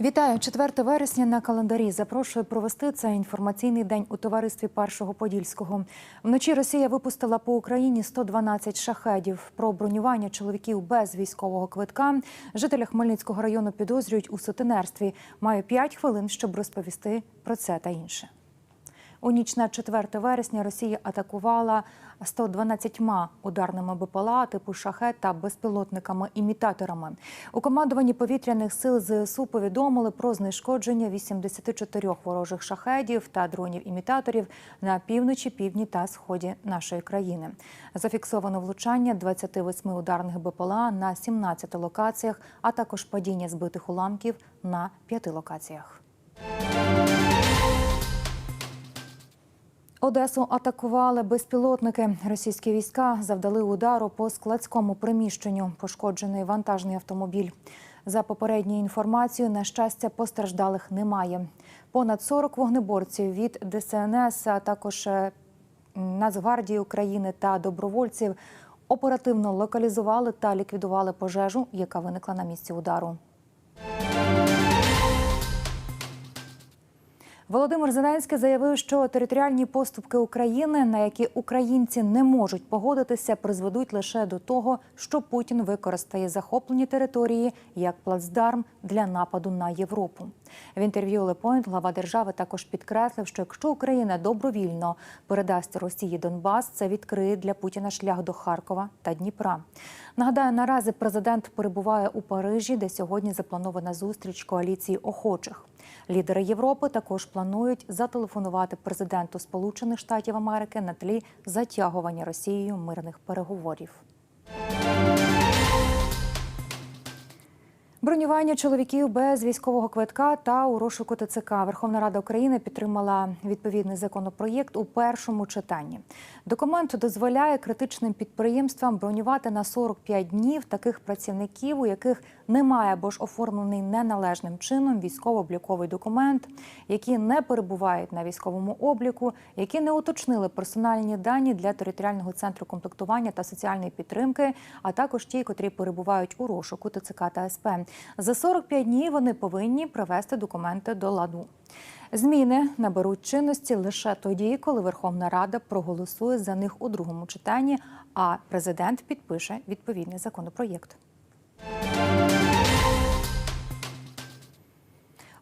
Вітаю 4 вересня на календарі. Запрошую провести цей інформаційний день у товаристві Першого Подільського. Вночі Росія випустила по Україні 112 шахедів. Про бронювання чоловіків без військового квитка жителя Хмельницького району підозрюють у сутенерстві. Маю 5 хвилин, щоб розповісти про це та інше. У ніч на 4 вересня Росія атакувала 112 ударними БПЛА типу шахет та безпілотниками-імітаторами. У командуванні повітряних сил ЗСУ повідомили про знешкодження 84 ворожих шахедів та дронів-імітаторів на півночі, півдні та сході нашої країни. Зафіксовано влучання 28 ударних БПЛА на 17 локаціях, а також падіння збитих уламків на 5 локаціях. Одесу атакували безпілотники. Російські війська завдали удару по складському приміщенню. Пошкоджений вантажний автомобіль. За попередньою інформацією, на щастя, постраждалих немає. Понад 40 вогнеборців від ДСНС, а також е, Нацгвардії України та добровольців оперативно локалізували та ліквідували пожежу, яка виникла на місці удару. Володимир Зеленський заявив, що територіальні поступки України, на які українці не можуть погодитися, призведуть лише до того, що Путін використає захоплені території як плацдарм для нападу на Європу. В інтерв'ю Лепойнт глава держави також підкреслив, що якщо Україна добровільно передасть Росії Донбас, це відкриє для Путіна шлях до Харкова та Дніпра. Нагадаю, наразі президент перебуває у Парижі, де сьогодні запланована зустріч коаліції охочих. Лідери Європи також планують зателефонувати президенту Сполучених Штатів Америки на тлі затягування Росією мирних переговорів. Бронювання чоловіків без військового квитка та у розшуку ТЦК Верховна Рада України підтримала відповідний законопроєкт у першому читанні. Документ дозволяє критичним підприємствам бронювати на 45 днів таких працівників, у яких немає або ж оформлений неналежним чином військово-обліковий документ, які не перебувають на військовому обліку, які не уточнили персональні дані для територіального центру комплектування та соціальної підтримки, а також ті, котрі перебувають у розшуку ТЦК та СП. За 45 днів вони повинні привести документи до ладу. Зміни наберуть чинності лише тоді, коли Верховна Рада проголосує за них у другому читанні, а президент підпише відповідний законопроєкт.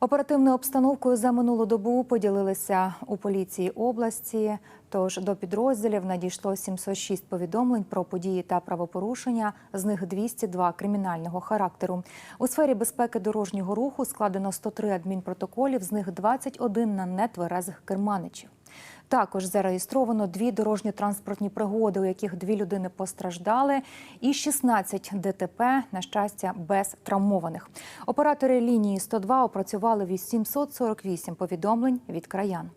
Оперативною обстановкою за минулу добу поділилися у поліції області. Тож до підрозділів надійшло 706 повідомлень про події та правопорушення, з них 202 кримінального характеру. У сфері безпеки дорожнього руху складено 103 адмінпротоколів, з них 21 на нетверезих керманичів. Також зареєстровано дві дорожньо-транспортні пригоди, у яких дві людини постраждали, і 16 ДТП, на щастя, без травмованих. Оператори лінії 102 опрацювали 848 повідомлень від краян.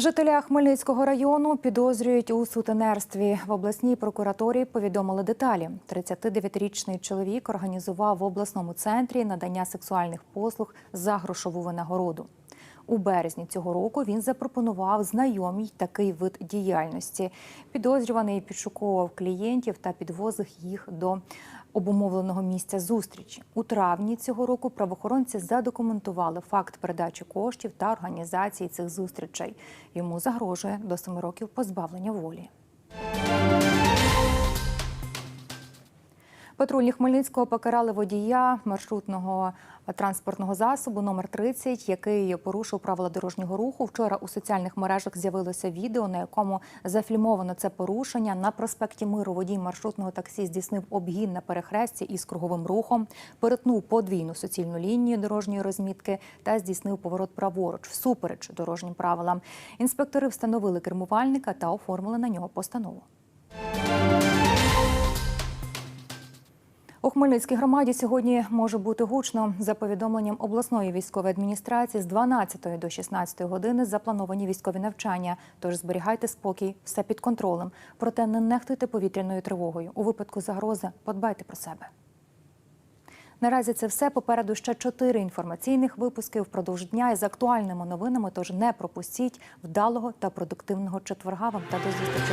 Жителя Хмельницького району підозрюють у сутенерстві. В обласній прокуратурі повідомили деталі. 39-річний чоловік організував в обласному центрі надання сексуальних послуг за грошову винагороду. У березні цього року він запропонував знайомій такий вид діяльності. Підозрюваний підшуковував клієнтів та підвозив їх до обумовленого місця зустрічі. У травні цього року правоохоронці задокументували факт передачі коштів та організації цих зустрічей. Йому загрожує до 7 років позбавлення волі. Патрульні Хмельницького покарали водія маршрутного транспортного засобу номер 30, який порушив правила дорожнього руху. Вчора у соціальних мережах з'явилося відео, на якому зафільмовано це порушення. На проспекті Миру водій маршрутного таксі здійснив обгін на перехресті із круговим рухом, перетнув подвійну суцільну лінію дорожньої розмітки та здійснив поворот праворуч, всупереч дорожнім правилам. Інспектори встановили кермувальника та оформили на нього постанову. У Хмельницькій громаді сьогодні може бути гучно. За повідомленням обласної військової адміністрації з 12 до 16 години заплановані військові навчання. Тож зберігайте спокій, все під контролем. Проте не нехтуйте повітряною тривогою. У випадку загрози подбайте про себе. Наразі це все. Попереду ще чотири інформаційних випуски впродовж дня із актуальними новинами. Тож не пропустіть вдалого та продуктивного четверга вам та до зустрічі.